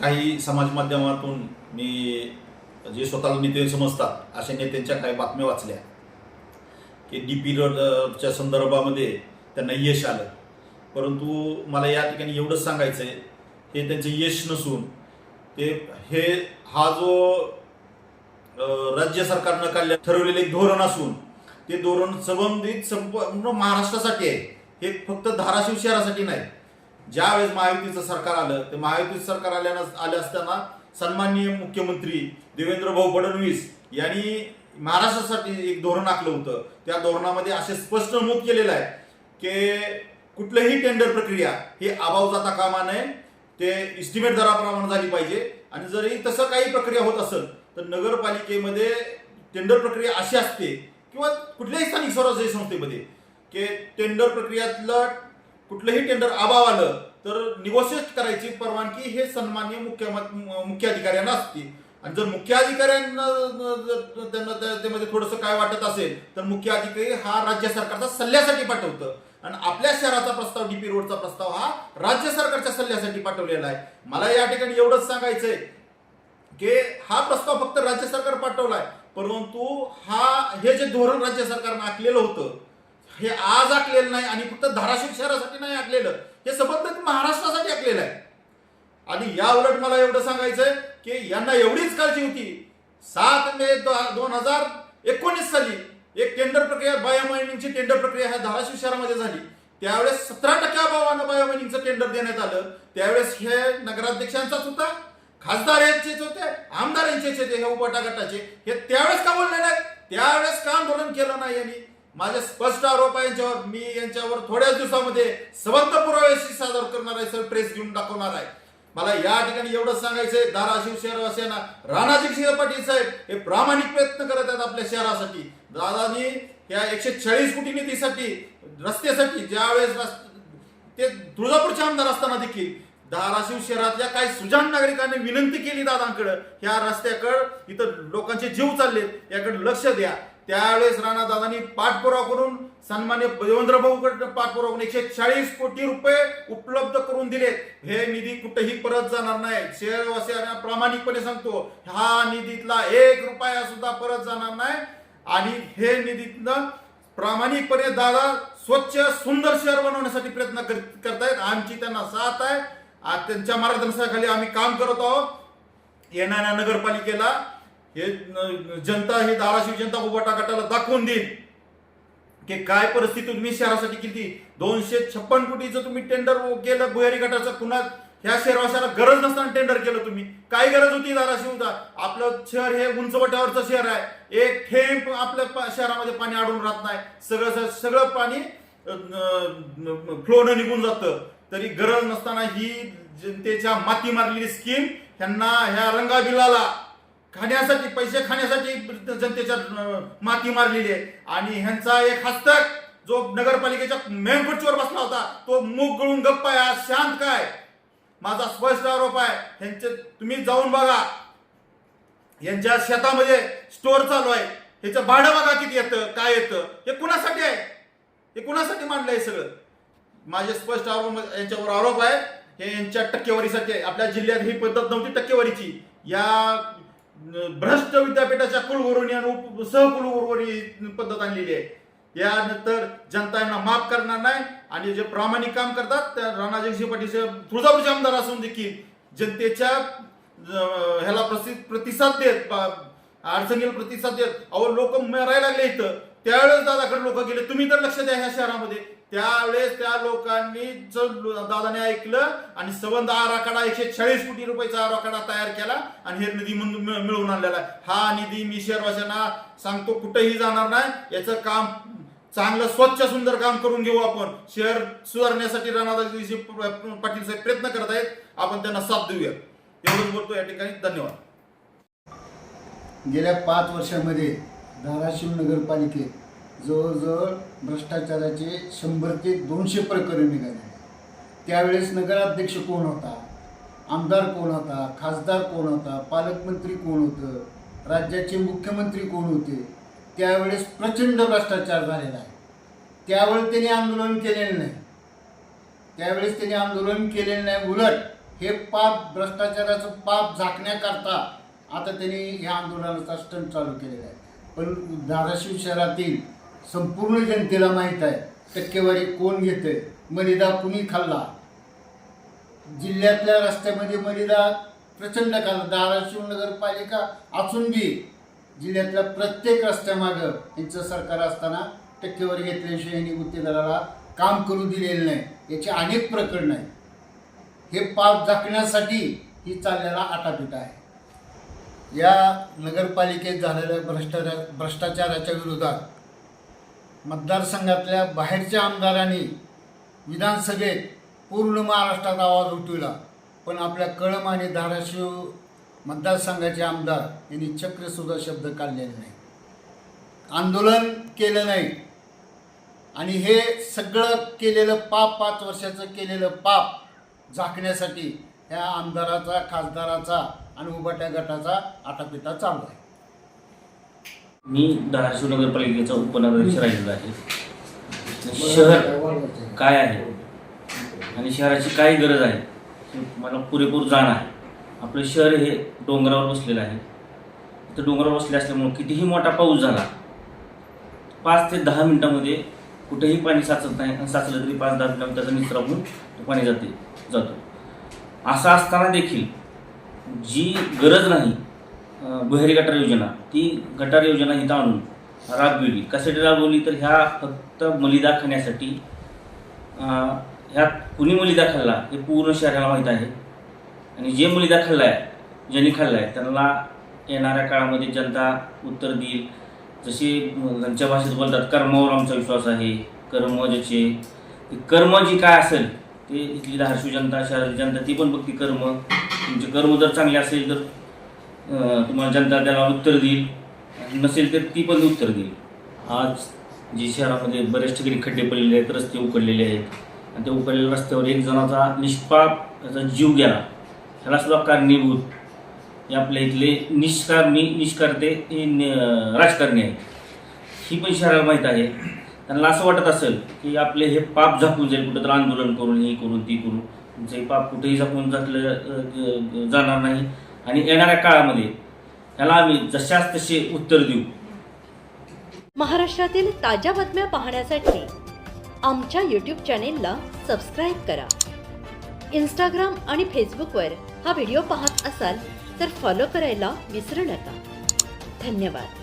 काही समाज माध्यमातून मी जे स्वतःला नेते समजतात अशा नेत्यांच्या काही बातम्या वाचल्या. की डी पी रोडच्या संदर्भामध्ये त्यांना यश आलं. परंतु मला या ठिकाणी एवढंच सांगायचं आहे हे त्यांचं यश नसून ते हे हा जो राज्य सरकारनं काढल्या ठरवलेलं एक धोरण असून ते धोरण संबंधित संपूर्ण म्हणजे महाराष्ट्रासाठी आहे. हे फक्त धाराशिव शहरासाठी नाही. ज्यावेळेस महायुतीचं सरकार आलं ते महायुतीचं सरकार आल्यानं आले असताना सन्माननीय मुख्यमंत्री देवेंद्र भाऊ फडणवीस यांनी महाराष्ट्रासाठी एक धोरण आखलं होतं. त्या धोरणामध्ये असे स्पष्ट नमूद केलेलं आहे की कुठलंही टेंडर प्रक्रिया ही अभाव जाता कामा नये ते इस्टिमेट दराप्रमाणे झाली पाहिजे. आणि जरी तसं काही प्रक्रिया होत असेल तर नगरपालिकेमध्ये टेंडर प्रक्रिया अशी असते किंवा कुठल्याही स्थानिक स्वराज्य संस्थेमध्ये की टेंडर प्रक्रियातलं कुठलंही टेंडर अभाव आलं तर निगोशिएट करायची परवानगी हे सन्मान्य मुख्य मुख्य अधिकाऱ्यांना असते. आणि जर मुख्य अधिकाऱ्यांना त्यांना त्यामध्ये थोडंसं काय वाटत असेल तर मुख्य अधिकारी हा राज्य सरकारचा सल्ल्यासाठी पाठवतं. आणि आपल्या शहराचा प्रस्ताव डीपी रोडचा प्रस्ताव हा राज्य सरकारच्या सल्ल्यासाठी पाठवलेला आहे. मला या ठिकाणी एवढंच सांगायचंय की हा प्रस्ताव फक्त राज्य सरकार पाठवलाय परंतु हा हे जे धोरण राज्य सरकारनं आखलेलं होतं हे आज आखलेलं नाही आणि फक्त धाराशिव शहरासाठी नाही आखलेलं हे संबंधित महाराष्ट्रासाठी आखलेलं आहे. आणि या उलट मला एवढं सांगायचंय की यांना एवढीच काळजी होती. सात मे दोन हजार एकोणीस साली एक टेंडर प्रक्रिया बायोमायनिंगची टेंडर प्रक्रिया ह्या धाराशिव शहरामध्ये झाली. त्यावेळेस सतरा टक्क्या अभावानं बायोमायनिंगचं टेंडर देण्यात आलं. त्यावेळेस हे नगराध्यक्षांचाच होता खासदार यांचेच होते आमदार यांचेच होते हे उपटा गटाचे हे त्यावेळेस का बोलले नाही त्यावेळेस का आंदोलन केलं नाही यांनी? माझे स्पष्ट आरोप आहे यांच्यावर मी यांच्यावर थोड्याच दिवसामध्ये सबंध पुराव्याशी सादर करणार आहे सर प्रेस घेऊन दाखवणार आहे. मला या ठिकाणी एवढंच सांगायचंय धाराशिव शहरवासियांना राणाजी क्षीर पाटील साहेब हे प्रामाणिक प्रयत्न करत आहेत आपल्या शहरासाठी. दादानी या एकशे चाळीस कोटी निधीसाठी रस्त्यासाठी ज्यावेळेस ते तुळजापूरचे आमदार असताना देखील धाराशिव शहरातल्या काही सुजाण नागरिकांनी विनंती केली दादांकडे ह्या रस्त्याकडे इथं लोकांचे जीव चाललेत याकडे लक्ष द्या. त्यावेळेस राणा दादांनी पाठपुरावा करून सन्मान्य देवेंद्र भाऊकडनं पाठपुरावा करून एकशे चाळीस कोटी रुपये उपलब्ध करून दिले. हे निधी कुठेही परत जाणार नाही. शहरवासियांना प्रामाणिकपणे सांगतो हा निधीतला एक रुपया सुद्धा परत जाणार नाही. आणि हे निधीतनं प्रामाणिकपणे दादा स्वच्छ सुंदर शहर बनवण्यासाठी प्रयत्न करतायत. आमची त्यांना साथ आहे. त्यांच्या मार्गदर्शनाखाली आम्ही काम करत आहोत. येणाऱ्या नगरपालिकेला हे जनता हे धाराशिव जनता उभाटा गटाला दाखवून देईल की काय परिस्थिती तुम्ही शहरासाठी किती दोनशे छप्पन कोटीचं तुम्ही टेंडर केलं भुयारी गटाचं पुन्हा ह्या शहरवाशाला गरज नसताना टेंडर केलं तुम्ही. काय गरज होती धाराशिवचा आपलं शहर हे उंचवट्यावरचं शहर आहे. एक थेंब आपल्या शहरामध्ये पाणी अडून राहत नाही. सगळं सगळं पाणी फ्लोनं निघून जातं. तरी गरज नसताना ही जनतेच्या माती मारलेली स्कीम ह्यांना ह्या रंगाबिलाला खाण्यासाठी पैसे खाण्यासाठी जनतेच्या माती मारलेली आहे. आणि ह्यांचा एक हस्तक जो नगरपालिकेच्या मेन खुर्चीवर बसला होता तो मूग गळून गप्प आहे आज शांत काय? माझा स्पष्ट आरोप आहे ह्यांचे तुम्ही जाऊन बघा. यांच्या शेतामध्ये स्टोअर चालू आहे. ह्याचं भाडं बघा किती येतं काय येतं. हे कुणासाठी आहे? हे कुणासाठी मांडलंय सगळं? माझे स्पष्ट आरोप यांच्यावर आरोप आहे. हे यांच्या टक्केवारीसाठी आहे. आपल्या जिल्ह्यात ही पद्धत नव्हती टक्केवारीची. या भ्रष्ट विद्यापीठाच्या कुलगुरूंनी आणि उप सहकुलगुरूंनी पद्धत आणलेली आहे. यानंतर जनता यांना माफ करणार नाही आणि जे प्रामाणिक काम करतात त्या राणाजगशी पाटील तुळजापूरचे आमदार असून देखील जनतेच्या ह्याला प्रसि प्रतिसाद देत अडचणीला प्रतिसाद देत अहो लोक मरायला लागले इथं. त्यावेळेस दादाकडे लोक गेले. तुम्ही तर लक्ष द्या ह्या शहरामध्ये. त्यावेळेस त्या लोकांनी दादाने ऐकलं आणि संबंध आराखडा एकशे चाळीस कोटी रुपयाचा आराखडा तयार केला आणि हे निधी मिळवून आणलेला हा निधी मी शहरवाशांना सांगतो कुठेही जाणार नाही. याचं काम चांगलं स्वच्छ सुंदर काम करून घेऊ आपण. शहर सुधारण्यासाठी राणादाजी पाटील साहेब प्रयत्न करत आहेत. आपण त्यांना साथ देऊया. एवढंच बोलतो या ठिकाणी. धन्यवाद. गेल्या पाच वर्षामध्ये धाराशिव नगरपालिकेत जवळजवळ भ्रष्टाचाराचे शंभर ते दोनशे प्रकरण निघाले. त्यावेळेस नगराध्यक्ष कोण होता? आमदार कोण होता? खासदार कोण होता? पालकमंत्री कोण होतं? राज्याचे मुख्यमंत्री कोण होते? त्यावेळेस प्रचंड भ्रष्टाचार झालेला आहे. त्यावेळेस त्यांनी आंदोलन केलेलं नाही. त्यावेळेस त्यांनी आंदोलन केलेलं नाही. उलट हे पाप भ्रष्टाचाराचं पाप झाकण्याकरता आता त्यांनी ह्या आंदोलनाचा स्टंट चालू केलेला आहे. पण धाराशिव शहरातील संपूर्ण जनतेला माहीत आहे. टक्केवारी कोण घेते मलिदा कुणी खाल्ला? जिल्ह्यातल्या रस्त्यामध्ये मलिदा प्रचंड खाल्ला. धाराशिव नगरपालिका असून बी जिल्ह्यातल्या प्रत्येक रस्त्यामागं यांचं सरकार असताना टक्केवारी घेतल्याशिवाय यांनी गुत्तेदाराला काम करू दिलेलं नाही. याची अनेक प्रकरणं आहेत. हे पाप झाकण्यासाठी ही चाललेला आटापिटा आहे. या नगरपालिकेत झालेल्या भ्रष्टाचार भ्रष्टाचाराच्या विरोधात मतदारसंघातल्या बाहेरच्या आमदारांनी विधानसभेत पूर्ण महाराष्ट्रात आवाज उठविला. पण आपल्या कळम आणि धाराशिव मतदारसंघाचे आमदार यांनी चक्रसुद्धा शब्द काढलेले नाही आंदोलन केलं नाही. आणि हे सगळं केलेलं पाप पाच वर्षाचं केलेलं पाप झाकण्यासाठी ह्या आमदाराचा खासदाराचा आणि उभाट्या गटाचा आटापिटा चालू आहे. मी धाराशिव नगरपालिकेचा उपनगराध्यक्ष राहिलेला आहे. शहर काय आहे? आणि शहराची काय गरज आहे? हे मला पुरेपूर जाण आहे. आपलं शहर हे डोंगरावर बसलेलं आहे. तर डोंगरावर बसले असल्यामुळं कितीही मोठा पाऊस झाला पाच ते दहा मिनटामध्ये कुठेही पाणी साचत नाही आणि साचलं तरी पाच दहा मिनटामध्ये त्याचा निचरा होऊन तो पाणी जाते जातो. असं असताना देखील जी गरज नाही बहिरी गटार योजना ती गटार योजना इथं आणून राबविली. कशासाठी राबवली? तर ह्या फक्त मलिदा खाण्यासाठी. ह्यात कुणी मलिदा खाल्ला हे पूर्ण शहराला माहीत आहे. आणि जे मलिदा खाल्ला आहे ज्यांनी खाल्ला आहे त्यांना येणाऱ्या काळामध्ये जनता उत्तर देईल. जसे त्यांच्या भाषेत बोलतात कर्मावर आमचा विश्वास आहे कर्म ज्याचे ते कर्म जी काय असेल ते इथली धारशिव जनता शहराची जनता ती पण बघती कर्म. तुमचे कर्म जर चांगले असेल तर तुम्हाला जनता त्याला उत्तर देईल. नसेल तर ती पण उत्तर देईल. आज जी शहरामध्ये बऱ्याच ठिकाणी खड्डे पडलेले आहेत रस्ते उकडलेले आहेत आणि त्या उकडलेल्या रस्त्यावर एक जणाचा निष्पाप त्याचा जीव गेला. ह्याला सुद्धा कारणीभूत. हे आपल्या इथले निष्कारणी निष्कारते हे राजकारणी आहेत. ही पण शहराला माहीत आहे. त्यांना असं वाटत असेल की आपले हे पाप झाकून जाईल कुठं तर आंदोलन करून हे करून ती करून. जे पाप कुठेही झाकून झाकलं जाणार नाही. आणि येणाऱ्या काळामध्ये ह्याला आम्ही जशाच तसे उत्तर देऊ. महाराष्ट्रातील ताज्या बातम्या पाहण्यासाठी आमच्या यूट्यूब चॅनेलला सबस्क्राईब करा. इंस्टाग्राम आणि फेसबुकवर हा व्हिडिओ पाहत असाल तर फॉलो करायला विसरू नका. धन्यवाद.